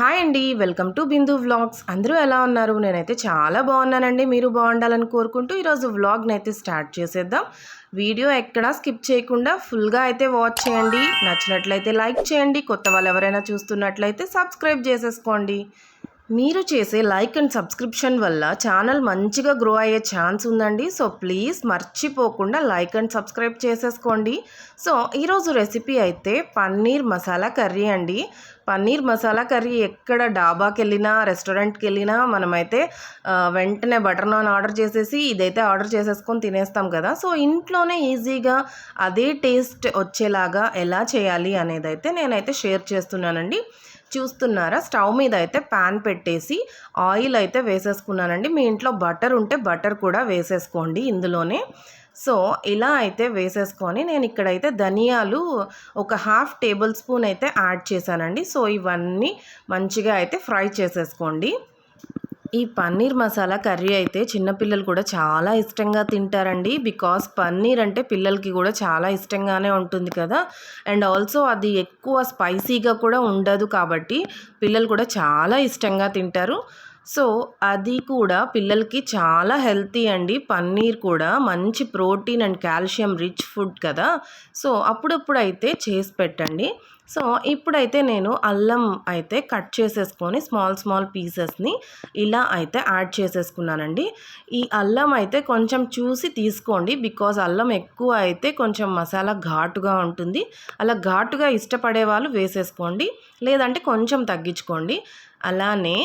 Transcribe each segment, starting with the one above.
Hi అండి welcome to Bindu vlogs. అందరూ ఎలా ఉన్నారు? నేనైతే చాలా బాగున్నానండి. మీరు బాగుండాలని కోరుకుంటూ ఈరోజు వ్లాగ్ని అయితే స్టార్ట్ చేసేద్దాం. వీడియో ఎక్కడా స్కిప్ చేయకుండా ఫుల్గా అయితే వాచ్ చేయండి. నచ్చినట్లయితే లైక్ చేయండి. కొత్త వాళ్ళు ఎవరైనా చూస్తున్నట్లయితే సబ్స్క్రైబ్ చేసేసుకోండి. మీరు చేసే లైక్ అండ్ సబ్స్క్రిప్షన్ వల్ల ఛానల్ మంచిగా గ్రో అయ్యే ఛాన్స్ ఉందండి. సో ప్లీజ్ మర్చిపోకుండా లైక్ అండ్ సబ్స్క్రైబ్ చేసేసుకోండి. సో ఈరోజు రెసిపీ అయితే పన్నీర్ మసాలా కర్రీ అండి. పన్నీర్ మసాలా కర్రీ ఎక్కడ డాబాకి వెళ్ళినా రెస్టారెంట్కి వెళ్ళినా మనమైతే వెంటనే బటర్ నాన్ ఆర్డర్ చేసేసి ఇదైతే ఆర్డర్ చేసేసుకొని తినేస్తాం కదా. సో ఇంట్లోనే ఈజీగా అదే టేస్ట్ వచ్చేలాగా ఎలా చేయాలి అనేది అయితే నేనైతే షేర్ చేస్తున్నానండి. చూస్తున్నారా? స్టవ్ మీద అయితే ప్యాన్ పెట్టేసి ఆయిల్ అయితే వేసేసుకున్నానండి. మీ ఇంట్లో బటర్ ఉంటే బటర్ కూడా వేసేసుకోండి ఇందులోనే. సో ఇలా అయితే వేసేసుకొని నేను ఇక్కడైతే ధనియాలు ఒక హాఫ్ టేబుల్ స్పూన్ అయితే యాడ్ చేశానండి. సో ఇవన్నీ మంచిగా అయితే ఫ్రై చేసేసుకోండి. ఈ పన్నీర్ మసాలా కర్రీ అయితే చిన్నపిల్లలు కూడా చాలా ఇష్టంగా తింటారండి. బికాస్ పన్నీర్ అంటే పిల్లలకి కూడా చాలా ఇష్టంగానే ఉంటుంది కదా. అండ్ ఆల్సో అది ఎక్కువ స్పైసీగా కూడా ఉండదు కాబట్టి పిల్లలు కూడా చాలా ఇష్టంగా తింటారు. సో అది కూడా పిల్లలకి చాలా హెల్తీ అండి. పన్నీర్ కూడా మంచి protein and calcium rich food కదా. సో అప్పుడప్పుడు అయితే చేసి పెట్టండి. సో ఇప్పుడైతే నేను అల్లం అయితే కట్ చేసేసుకొని స్మాల్ స్మాల్ పీసెస్ని ఇలా అయితే యాడ్ చేసేసుకున్నానండి. ఈ అల్లం అయితే కొంచెం చూసి తీసుకోండి బికాజ్ అల్లం ఎక్కువ అయితే కొంచెం మసాలా ఘాటుగా ఉంటుంది. అలా ఘాటుగా ఇష్టపడే వాళ్ళు వేసేసుకోండి. లేదంటే కొంచెం తగ్గించుకోండి. అలానే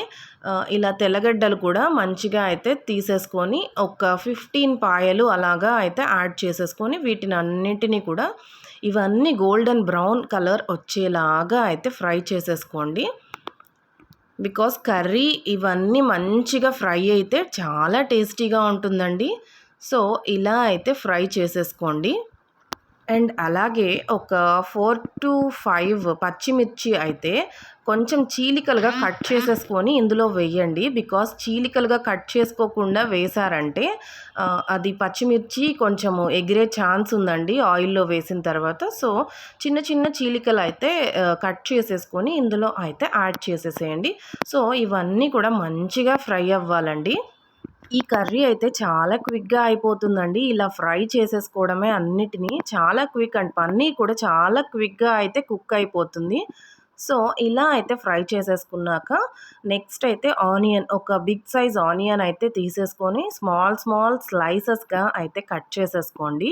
ఇలా తెల్లగడ్డలు కూడా మంచిగా అయితే తీసేసుకొని ఒక ఫిఫ్టీన్ పాయలు అలాగా అయితే యాడ్ చేసేసుకొని వీటిని అన్నిటినీ కూడా ఇవన్నీ గోల్డెన్ బ్రౌన్ కలర్ వచ్చేలాగా అయితే ఫ్రై చేసేసుకోండి. బికాస్ కర్రీ ఇవన్నీ మంచిగా ఫ్రై అయితే చాలా టేస్టీగా ఉంటుందండి. సో ఇలా అయితే ఫ్రై చేసేసుకోండి. అండ్ అలాగే ఒక ఫోర్ టు ఫైవ్ పచ్చిమిర్చి అయితే కొంచెం చీలికలుగా కట్ చేసేసుకొని ఇందులో వేయండి. బికాస్ చీలికలుగా కట్ చేసుకోకుండా వేశారంటే అది పచ్చిమిర్చి కొంచెము ఎగిరే ఛాన్స్ ఉందండి ఆయిల్లో వేసిన తర్వాత. సో చిన్న చిన్న చీలికలు అయితే కట్ చేసేసుకొని ఇందులో అయితే యాడ్ చేసేసేయండి. సో ఇవన్నీ కూడా మంచిగా ఫ్రై అవ్వాలండి. ఈ కర్రీ అయితే చాలా క్విక్గా అయిపోతుందండి. ఇలా ఫ్రై చేసేసుకోవడమే అన్నిటినీ చాలా క్విక్ అండ్ పన్నీ కూడా చాలా క్విక్గా అయితే కుక్ అయిపోతుంది. సో ఇలా అయితే ఫ్రై చేసేసుకున్నాక నెక్స్ట్ అయితే ఆనియన్ ఒక బిగ్ సైజ్ ఆనియన్ అయితే తీసేసుకొని స్మాల్ స్మాల్ స్లైసెస్గా అయితే కట్ చేసేసుకోండి.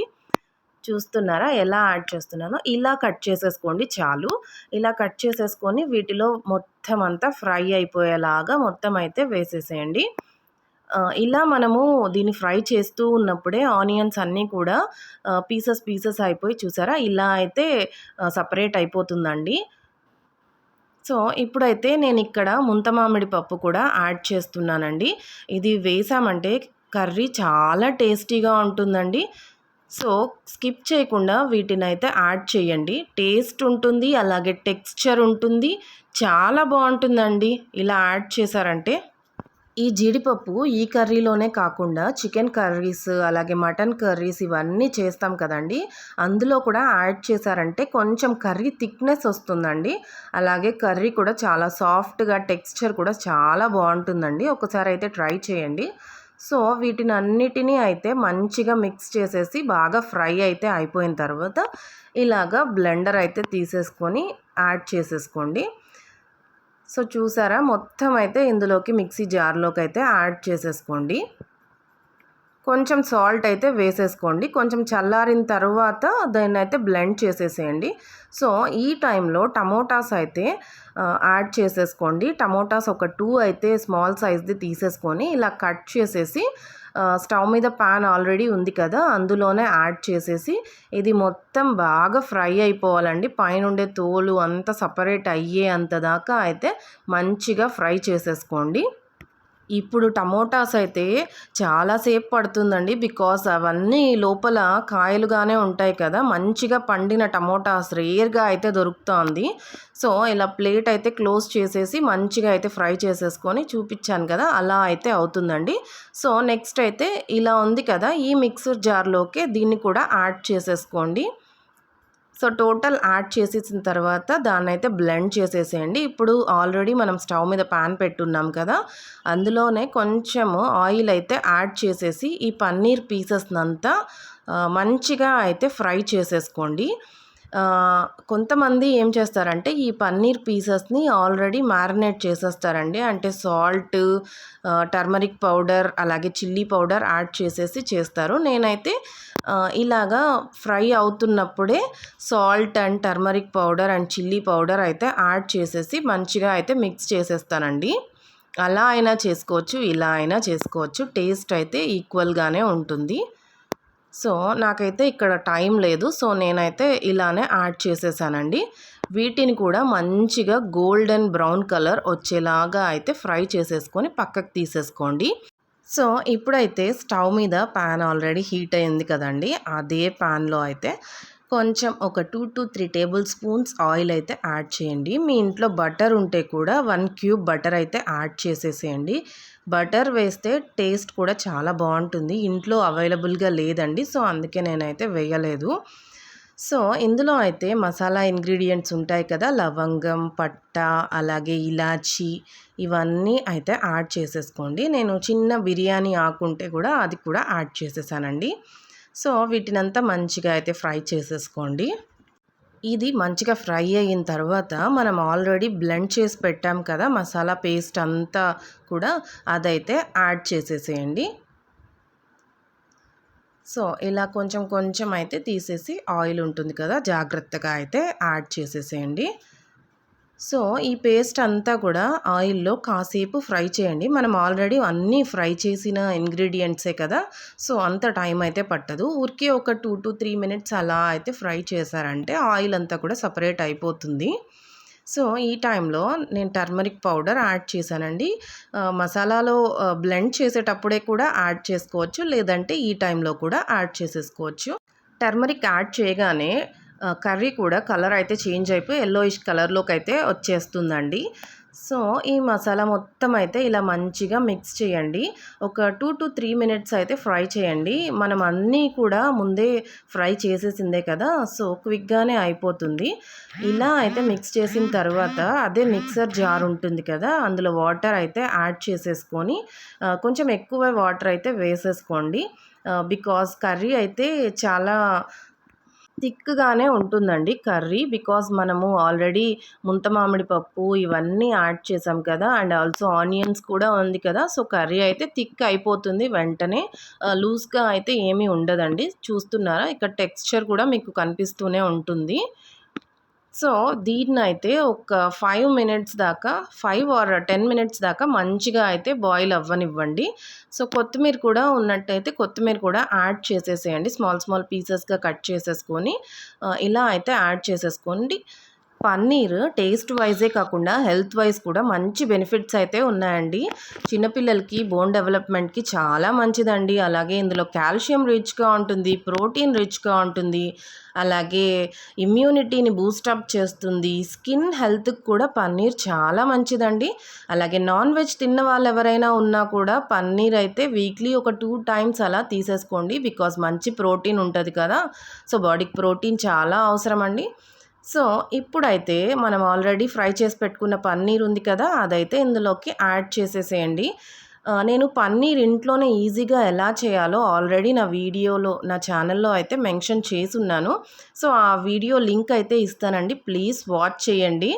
చూస్తున్నారా? ఎలా యాడ్ చేస్తున్నానో? ఇలా కట్ చేసేసుకోండి చాలు. ఇలా కట్ చేసేసుకొని వీటిలో మొత్తం అంతా ఫ్రై అయిపోయేలాగా మొత్తం అయితే వేసేసేయండి. ఇలా మనము దీన్ని ఫ్రై చేస్తూ ఉన్నప్పుడే ఆనియన్స్ అన్నీ కూడా పీసెస్ పీసెస్ అయిపోయి చూసారా? ఇలా అయితే సపరేట్ అయిపోతుందండి. సో ఇప్పుడైతే నేను ఇక్కడ ముంత మామిడి పప్పు కూడా యాడ్ చేస్తున్నానండి. ఇది వేసామంటే కర్రీ చాలా టేస్టీగా ఉంటుందండి. సో స్కిప్ చేయకుండా వీటిని అయితే యాడ్ చేయండి. టేస్ట్ ఉంటుంది అలాగే టెక్స్చర్ ఉంటుంది. చాలా బాగుంటుందండి ఇలా యాడ్ చేశారంటే. ఈ జీడిపప్పు ఈ కర్రీలోనే కాకుండా చికెన్ కర్రీస్ అలాగే మటన్ కర్రీస్ ఇవన్నీ చేస్తాం కదండి. అందులో కూడా యాడ్ చేశారంటే కొంచెం కర్రీ థిక్నెస్ వస్తుందండి. అలాగే కర్రీ కూడా చాలా సాఫ్ట్గా టెక్స్చర్ కూడా చాలా బాగుంటుందండి. ఒకసారి అయితే ట్రై చేయండి. సో వీటిని అన్నిటినీ అయితే మంచిగా మిక్స్ చేసేసి బాగా ఫ్రై అయితే అయిపోయిన తర్వాత ఇలాగా బ్లెండర్ అయితే తీసేసుకొని యాడ్ చేసేసుకోండి. సో చూసారా? మొత్తం అయితే ఇందులోకి మిక్సీ జార్లోకి అయితే యాడ్ చేసేసుకోండి. కొంచెం సాల్ట్ అయితే వేసేసుకోండి. కొంచెం చల్లారిన తర్వాత దాన్ని అయితే బ్లెండ్ చేసేసేయండి. సో ఈ టైంలో టమోటాస్ అయితే యాడ్ చేసేసుకోండి. టమోటాస్ ఒక టూ అయితే స్మాల్ సైజ్ది తీసేసుకొని ఇలా కట్ చేసేసి స్టవ్ మీద పాన్ ఆల్రెడీ ఉంది కదా అందులోనే యాడ్ చేసేసి ఇది మొత్తం బాగా ఫ్రై అయిపోవాలండి. పైన ఉండే తోలు అంతా సపరేట్ అయ్యే అంత దాకా అయితే మంచిగా ఫ్రై చేసేసుకోండి. ఇప్పుడు టమోటాస్ అయితే చాలాసేపు పడుతుందండి. బికాస్ అవన్నీ లోపల కాయలుగానే ఉంటాయి కదా. మంచిగా పండిన టమోటాస్ రేర్గా అయితే దొరుకుతుంది. సో ఇలా ప్లేట్ అయితే క్లోజ్ చేసేసి మంచిగా అయితే ఫ్రై చేసేసుకొని చూపించాను కదా. అలా అయితే అవుతుందండి. సో నెక్స్ట్ అయితే ఇలా ఉంది కదా. ఈ మిక్సర్ జార్లోకి దీన్ని కూడా యాడ్ చేసేసుకోండి. సో టోటల్ యాడ్ చేసేసిన తర్వాత దాన్ని అయితే బ్లెండ్ చేసేసేయండి. ఇప్పుడు ఆల్రెడీ మనం స్టవ్ మీద పాన్ పెట్టున్నాం కదా అందులోనే కొంచెము ఆయిల్ అయితే యాడ్ చేసేసి ఈ పన్నీర్ పీసెస్నంతా మంచిగా అయితే ఫ్రై చేసేసుకోండి. కొంతమంది ఏం చేస్తారంటే ఈ పన్నీర్ పీసెస్ని ఆల్రెడీ మ్యారినేట్ చేసేస్తారండి. అంటే సాల్ట్ టర్మరిక్ పౌడర్ అలాగే చిల్లీ పౌడర్ యాడ్ చేసేసి చేస్తారు. నేనైతే ఇలాగా fry అవుతున్నప్పుడే salt and turmeric powder and chilli powder అయితే యాడ్ చేసేసి మంచిగా అయితే మిక్స్ చేసేస్తానండి. అలా అయినా చేసుకోవచ్చు ఇలా అయినా చేసుకోవచ్చు. టేస్ట్ అయితే ఈక్వల్గానే ఉంటుంది. సో నాకైతే ఇక్కడ టైం లేదు. సో నేనైతే ఇలానే యాడ్ చేసేసానండి. వీటిని కూడా మంచిగా గోల్డెన్ బ్రౌన్ కలర్ వచ్చేలాగా అయితే ఫ్రై చేసేసుకొని పక్కకు తీసేసుకోండి. సో ఇప్పుడైతే స్టవ్ మీద ప్యాన్ ఆల్రెడీ హీట్ అయింది కదండి. అదే ప్యాన్లో అయితే కొంచెం ఒక two to three tablespoons oil అయితే యాడ్ చేయండి. మీ ఇంట్లో బటర్ ఉంటే కూడా వన్ క్యూబ్ బటర్ అయితే యాడ్ చేసేసేయండి. బటర్ వేస్తే టేస్ట్ కూడా చాలా బాగుంటుంది. ఇంట్లో అవైలబుల్గా లేదండి. సో అందుకే నేనైతే వేయలేదు. సో ఇందులో అయితే మసాలా ఇంగ్రీడియంట్స్ ఉంటాయి కదా లవంగం పట్ట అలాగే ఇలాచి ఇవన్నీ అయితే యాడ్ చేసేసుకోండి. నేను చిన్న బిర్యానీ ఆకుంటే కూడా అది కూడా యాడ్ చేసేసానండి. సో వీటినంతా మంచిగా అయితే ఫ్రై చేసేసుకోండి. ఇది మంచిగా ఫ్రై అయిన తర్వాత మనం ఆల్రెడీ బ్లెండ్ చేసి పెట్టాం కదా మసాలా పేస్ట్ అంతా కూడా అదైతే యాడ్ చేసేసేయండి. సో ఇలా కొంచెం కొంచెం అయితే తీసేసి ఆయిల్ ఉంటుంది కదా జాగ్రత్తగా అయితే యాడ్ చేసేసేయండి. సో ఈ పేస్ట్ అంతా కూడా ఆయిల్లో కాసేపు ఫ్రై చేయండి. మనం ఆల్రెడీ అన్నీ ఫ్రై చేసిన ఇంగ్రీడియంట్సే కదా సో అంత టైం అయితే పట్టదు. ఊరికే ఒక టూ టు త్రీ మినిట్స్ అలా అయితే ఫ్రై చేశారంటే ఆయిల్ అంతా కూడా సపరేట్ అయిపోతుంది. సో ఈ టైంలో నేను టర్మరిక్ పౌడర్ యాడ్ చేశానండి. మసాలాలో బ్లెండ్ చేసేటప్పుడే కూడా యాడ్ చేసుకోవచ్చు లేదంటే ఈ టైంలో కూడా యాడ్ చేసేసుకోవచ్చు. టర్మరిక్ యాడ్ చేయగానే కర్రీ కూడా కలర్ అయితే చేంజ్ అయిపోయి ఎల్లోయిష్ కలర్లోకి అయితే వచ్చేస్తుందండి. సో ఈ మసాలా మొత్తం అయితే ఇలా మంచిగా మిక్స్ చేయండి. ఒక టూ టు త్రీ మినిట్స్ అయితే ఫ్రై చేయండి. మనం అన్నీ కూడా ముందే ఫ్రై చేసేసిందే కదా సో క్విక్గానే అయిపోతుంది. ఇలా అయితే మిక్స్ చేసిన తర్వాత అదే మిక్సర్ జార్ ఉంటుంది కదా అందులో వాటర్ అయితే యాడ్ చేసేసుకొని కొంచెం ఎక్కువ వాటర్ అయితే వేసేసుకోండి. బికాస్ కర్రీ అయితే చాలా థిక్గానే ఉంటుందండి కర్రీ బికాజ్ మనము ఆల్రెడీ ముంత మామిడి పప్పు ఇవన్నీ యాడ్ చేసాం కదా అండ్ ఆల్సో ఆనియన్స్ కూడా ఉంది కదా సో కర్రీ అయితే థిక్ అయిపోతుంది వెంటనే. లూజ్గా అయితే ఏమీ ఉండదండి. చూస్తున్నారా? ఇక్కడ టెక్స్చర్ కూడా మీకు కనిపిస్తూనే ఉంటుంది. సో దీన్ని అయితే ఒక ఫైవ్ మినిట్స్ దాకా ఫైవ్ ఆర్ టెన్ మినిట్స్ దాకా మంచిగా అయితే బాయిల్ అవ్వనివ్వండి. సో కొత్తిమీర కూడా ఉన్నట్టయితే కొత్తిమీర కూడా యాడ్ చేసేసేయండి. స్మాల్ స్మాల్ పీసెస్గా కట్ చేసేసుకొని ఇలా అయితే యాడ్ చేసేసుకోండి. పన్నీర్ టేస్ట్ వైజే కాకుండా హెల్త్ వైజ్ కూడా మంచి బెనిఫిట్స్ అయితే ఉన్నాయండి. చిన్నపిల్లలకి బోన్ డెవలప్మెంట్కి చాలా మంచిదండి. అలాగే ఇందులో కాల్షియం రిచ్గా ఉంటుంది ప్రోటీన్ రిచ్గా ఉంటుంది. అలాగే ఇమ్యూనిటీని బూస్టప్ చేస్తుంది. స్కిన్ హెల్త్కి కూడా పన్నీర్ చాలా మంచిదండి. అలాగే నాన్ వెజ్ తిన్న వాళ్ళు ఎవరైనా ఉన్నా కూడా పన్నీర్ అయితే వీక్లీ ఒక టూ టైమ్స్ అలా తీసేసుకోండి. బికాజ్ మంచి ప్రోటీన్ ఉంటుంది కదా. సో బాడీకి ప్రోటీన్ చాలా అవసరం అండి సో ఇప్పుడైతే మనం ఆల్రెడీ ఫ్రై చేసి పెట్టుకున్న పన్నీర్ ఉంది కదా అదైతే ఇందులోకి యాడ్ చేసేసేయండి. నేను పన్నీర్ ఇంట్లోనే ఈజీగా ఎలా చేయాలో ఆల్రెడీ నా వీడియోలో నా ఛానల్లో అయితే మెన్షన్ చేసి ఉన్నాను సో ఆ వీడియో లింక్ అయితే ఇస్తానండి ప్లీజ్ వాచ్ చేయండి.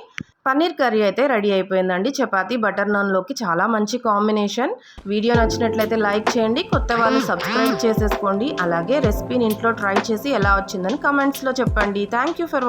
పన్నీర్ కర్రీ అయితే రెడీ అయిపోయిందండి చపాతీ బటర్ నాన్లోకి చాలా మంచి కాంబినేషన్. వీడియో నచ్చినట్లయితే లైక్ చేయండి కొత్త వాళ్ళు సబ్స్క్రైబ్ చేసేసుకోండి అలాగే రెసిపీని ఇంట్లో ట్రై చేసి ఎలా వచ్చిందని కమెంట్స్లో చెప్పండి. Thank you for